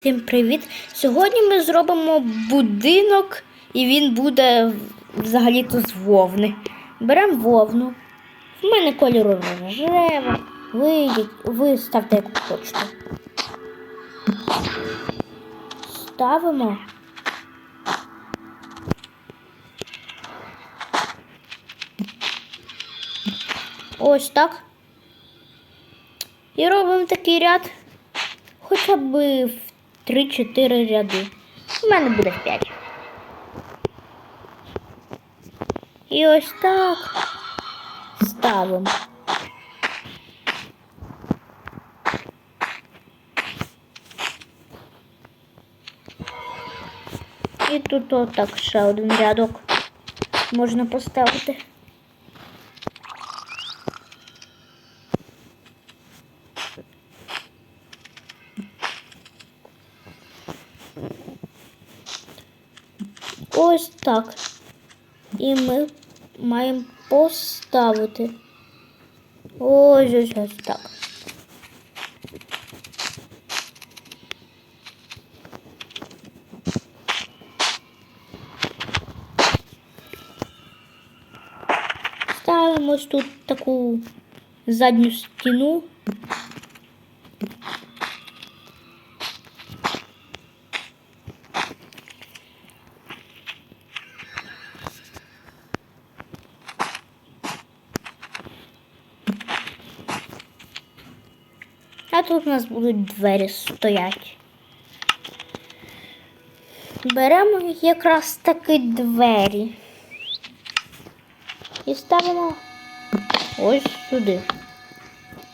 Всім привіт! Сьогодні ми зробимо будинок, і він буде взагалі-то з вовни. Беремо вовну. В мене кольору рожева. Ви, ви ставте як хочете. Ставимо. Ось так. І робимо такий ряд хоча б 3-4 ряди. У мене буде 5. І ось так ставимо. І тут отак ще один рядок можна поставити. Ось так. І ми маємо поставити. Ось ось ось так. Ставимо ось тут таку задню стіну. А тут у нас будуть двері стоять. Беремо якраз таки двері. І ставимо ось сюди.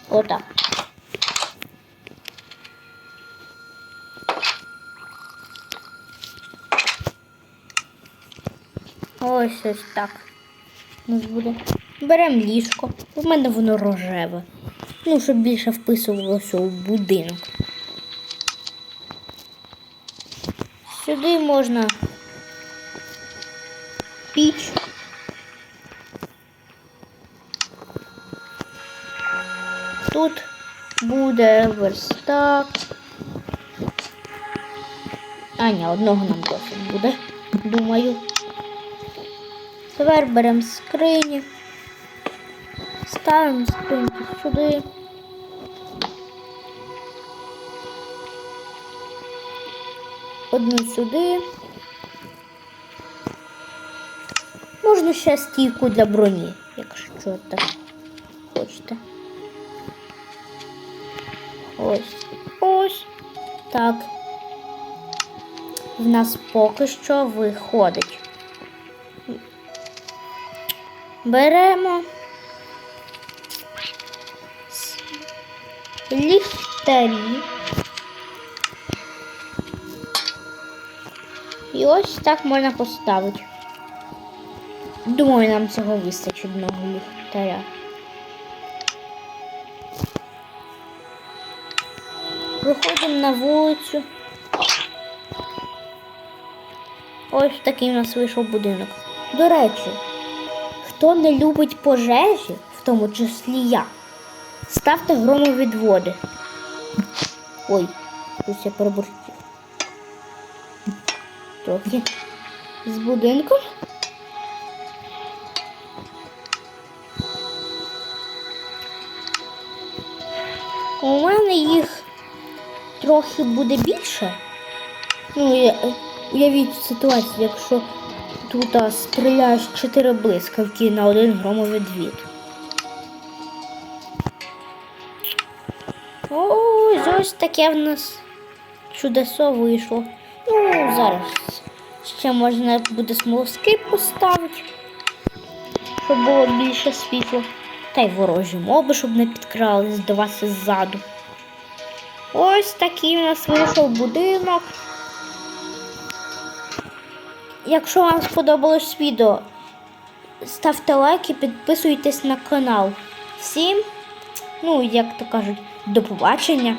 Отак. Ось ось так. Нас буде. Беремо ліжко. У мене воно рожеве. Ну, щоб більше вписувалося у будинок. Сюди можна піч. Тут буде верстак. А, ні, одного нам досить буде, думаю. Тепер беремо скрині. Ставимо скриньку сюди. Одну сюди. Можна ще стійку для броні, якщо так хочете. Ось. Ось. Так. В нас поки що виходить. Беремо. Ліхтарі. І ось так можна поставити. Думаю, нам цього вистачить одного ліхтаря. Виходимо на вулицю. Ось такий у нас вийшов будинок. До речі, хто не любить пожежі, в тому числі я, ставте громовідводи. Ой, щось я переборчив. Трохи з будинком. У мене їх трохи буде більше. Ну, я, уявіть ситуацію, якщо тут а, стріляєш 4 блискавки на один громовідвід. Ось ось таке в нас чудесо вийшло. Ну, зараз ще можна буде смолоскип поставити, щоб було більше світла. Та й ворожі моби, щоб не підкралися до вас ззаду. Ось такий у нас вийшов будинок. Якщо вам сподобалось відео, ставте лайк і підписуйтесь на канал. Всім, ну, як то кажуть, до побачення.